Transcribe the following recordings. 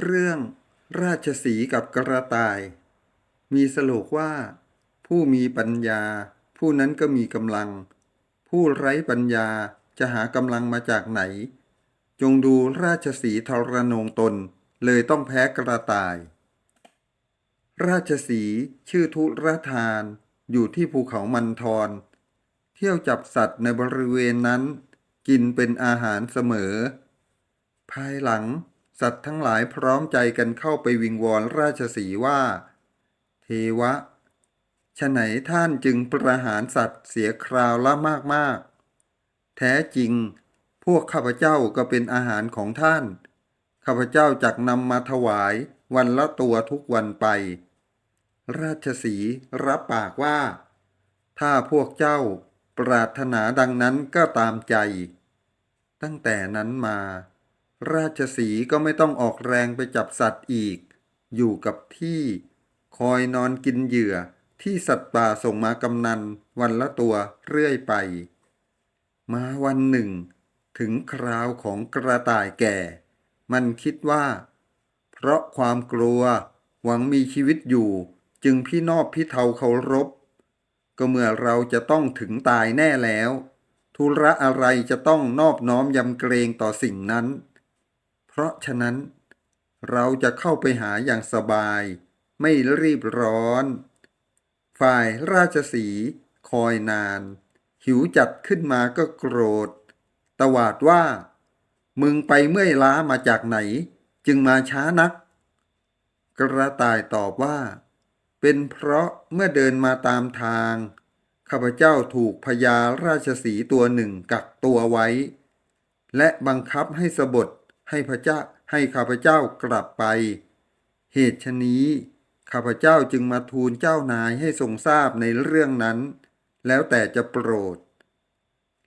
เรื่องราชสีกับกระต่าย มีสโลกว่า ผู้มีปัญญา ผู้นั้นก็มีกำลัง ผู้ไร้ปัญญาจะหากำลังมาจากไหน จงดูราชสีทรนงตน เลยต้องแพ้กระต่าย ราชสีชื่อทุรทาน อยู่ที่ภูเขามันทรเที่ยวจับสัตว์ในบริเวณนั้น กินเป็นอาหารเสมอ ภายหลัง สัตว์ทั้งหลายพร้อมใจกันเข้าไปวิงวอนราชสีว่า เทวะฉะไหนท่านจึงประหารสัตว์เสียคราวละมากๆ แท้จริง พวกข้าพเจ้าก็เป็นอาหารของท่าน ข้าพเจ้าจักนำมาถวายวันละตัวทุกวันไป ราชสีรับปากว่า ถ้าพวกเจ้าปรารถนาดังนั้นก็ตามใจ ตั้งแต่นั้นมา ราชสีก็ไม่ต้องออกแรงไปจับสัตว์อีก อยู่กับที่ คอยนอนกินเหยื่อที่สัตว์ป่าส่งมากำนันวันละตัวเรื่อยไป มาวันหนึ่ง ถึงคราวของกระต่ายแก่ มันคิดว่า เพราะความกลัวหวังมีชีวิตอยู่ จึงพี่นอบพี่เทาเคารพ ก็เมื่อเราจะต้องถึงตายแน่แล้ว ธุระอะไรจะต้องนอบน้อมยำเกรงต่อสิ่งนั้น เพราะฉะนั้น เราจะเข้าไปหาอย่างสบาย ไม่รีบร้อน ฝ่ายราชสีคอยนาน หิวจัดขึ้นมาก็โกรธ ตวาดว่า มึงไปเมื่อยล้ามาจากไหน จึงมาช้านัก กระต่ายตอบว่า เป็นเพราะเมื่อเดินมาตามทาง ข้าพเจ้าถูกพญาราชสีตัวหนึ่งกักตัวไว้ และบังคับให้สบท ให้พระเจ้าให้ข้าพเจ้ากลับไป เหตุชนี้ข้าพเจ้าจึงมาทูลเจ้านายให้ทรงทราบในเรื่องนั้น แล้วแต่จะโปรด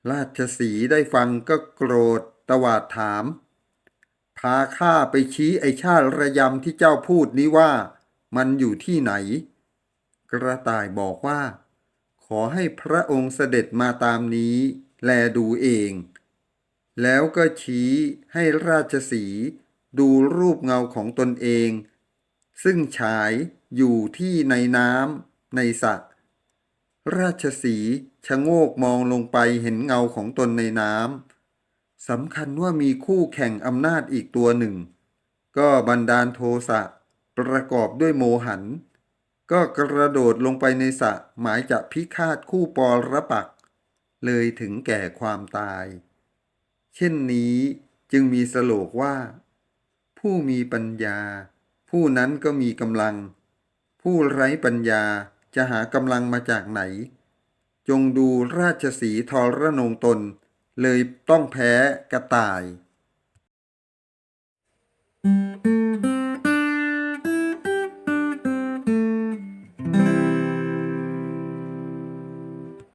ราชสีได้ฟังก็โกรธตวาดถาม พาข้าไปชี้ไอชาติระยำที่เจ้าพูดนี้ว่า มันอยู่ที่ไหน กระต่ายบอกว่า ขอให้พระองค์เสด็จมาตามนี้ แลดูเอง แล้วก็ชี้ให้ราชสีดูรูปเงาของตนเอง ซึ่งฉายอยู่ที่ในน้ำในสระราชสีชะโงกมองลงไปเห็นเงาของตนในน้ำสำคัญว่ามีคู่แข่งอำนาจอีกตัวหนึ่ง ก็บันดาลโทสะประกอบด้วยโมหัน ก็กระโดดลงไปในสระหมายจะพิฆาตคู่ปอระปัก เลยถึงแก่ความตาย เช่นนี้จึงมีสโลกว่า ผู้มีปัญญา ผู้นั้นก็มีกำลัง ผู้ไร้ปัญญาจะหากำลังมาจากไหน จงดูราชสีทรระนงตน เลยต้องแพ้กระต่าย Thank you.